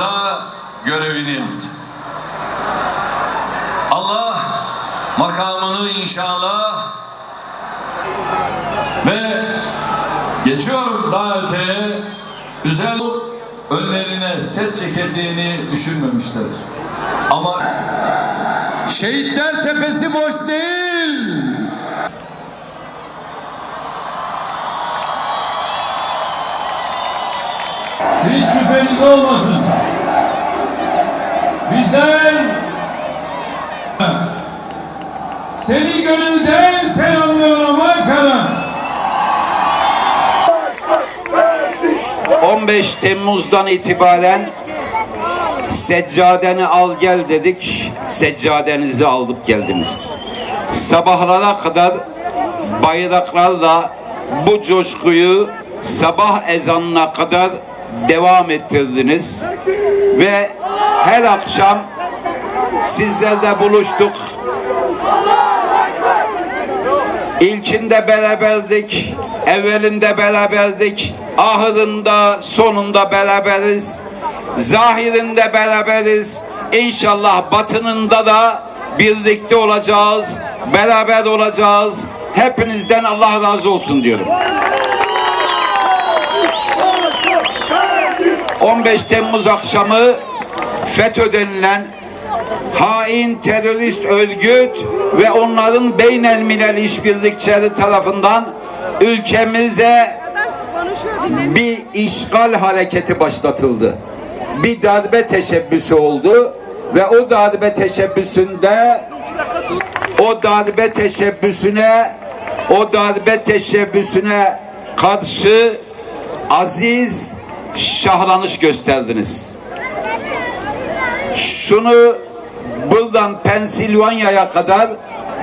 Da görevini yaptı. Allah makamını inşallah ve geçiyorum daha öteye güzel önlerine set çekeceğini düşünmemişler. Ama şehitler tepesi boş değil. Hiç şüpheniz olmasın. Bizden seni gönülden selamlıyorum Ankara. 15 Temmuz'dan itibaren seccadeni al gel dedik. Seccadenizi alıp geldiniz. Sabahlara kadar bayraklarla bu coşkuyu sabah ezanına kadar devam ettirdiniz. Ve her akşam sizlerle buluştuk. İlkinde beraberdik, evvelinde beraberdik, ahırında, sonunda beraberiz, zahirinde beraberiz. İnşallah batınında da birlikte olacağız, beraber olacağız. Hepinizden Allah razı olsun diyorum. 15 Temmuz akşamı FETÖ denilen hain terörist örgüt ve onların beynelmilel işbirlikçileri tarafından ülkemize bir işgal hareketi başlatıldı. Bir darbe teşebbüsü oldu ve o darbe teşebbüsünde o darbe teşebbüsüne o darbe teşebbüsüne karşı aziz şahlanış gösterdiniz şunu buradan Pensilvanya'ya kadar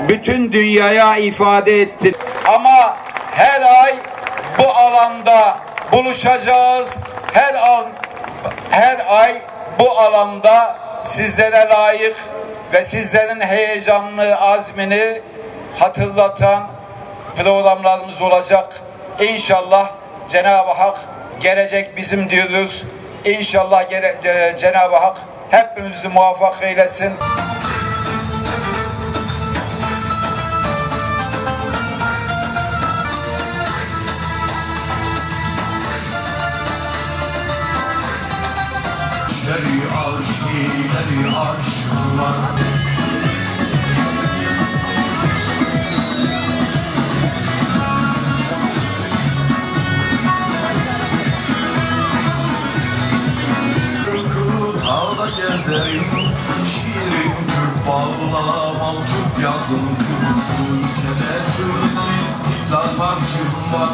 bütün dünyaya ifade etti. Ama her ay bu alanda buluşacağız. Her an her ay bu alanda sizlere layık ve sizlerin heyecanlı azmini hatırlatan programlarımız olacak. İnşallah Cenab-ı Hak gelecek bizim diyoruz. İnşallah e, Cenab-ı Hak hepimizi muvaffak eylesin. Dağda gezerim Şiirim Türk bağlamam Türk yazım. Türk Bu ülkede Türk istiklal marşım var